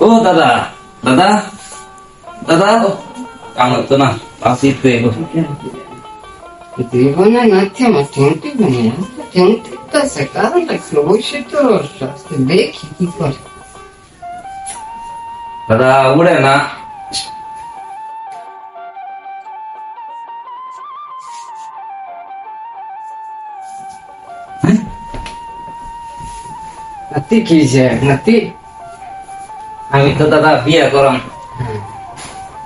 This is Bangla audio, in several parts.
ও দাদা দাদা দাদা কামড় তো না আসি তো এগো জীবনে না থেমা ঠেংটি মানে ঠেংটি আছে কারণ রাখলো বসে তো রাস্তা দেখি কি করে দাদা উড়ে না নাতি কি যে নাতি আমি তো দাদা বিয়ে করাম।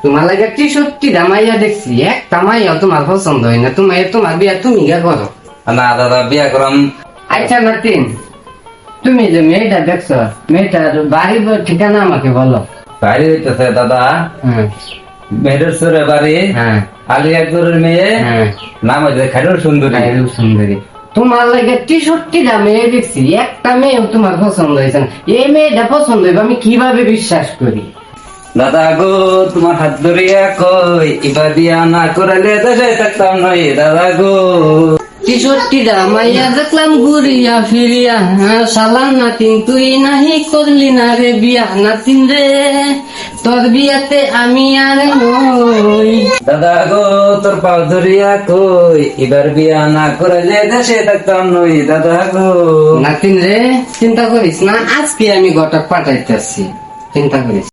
তোমার লাগে টি সত্যি দামাইয়া দেখছি? এক তামাইয়া তোমার পছন্দ হয় না। তোমার তোমার বিয়া তুমি গা করো। না দাদা বিয়ে করাম। আচ্ছা নাতিন তুমি যে মেয়েটা দেখছ মেয়েটার বাড়ি বা ঠিকানা আমাকে বলো। বাড়ি হইতেছে দাদা। হ্যাঁ। মেহেশ্বরের বাড়ি। হ্যাঁ। আলিয়াপুরের মেয়ে। হ্যাঁ। নাম হচ্ছে খাইরুল সুন্দরী। গায়ের সুন্দরী। তোমার লাগে টি সত্যিটা মেয়ে দেখছি একটা মেয়েও তোমার পছন্দ হয়েছে না। এই মেয়েটা পছন্দ হইবে আমি কীভাবে বিশ্বাস করি? দাদা গো তোমার হাত ধরিয়া কই এবার দিয়া না করালে দেশে থাকতাম নই দাদা গো। টি সত্যিটা মাইয়া দেখলাম ঘুরিয়া ফিরিয়া হ্যাঁ সালাম নাতিন তুই নাহি করলি না রে বিয়া নাতিন রে। তোর বিয়াতে আমি আর নই। দাদা গো তোর পাও ধরিয়া কই? এবার বিয়া না করালে দেশে থাকতাম নই দাদা গো। নাতিন রে চিন্তা করিস না আজকে আমি ঘটক পাঠাইতেছি। চিন্তা করিস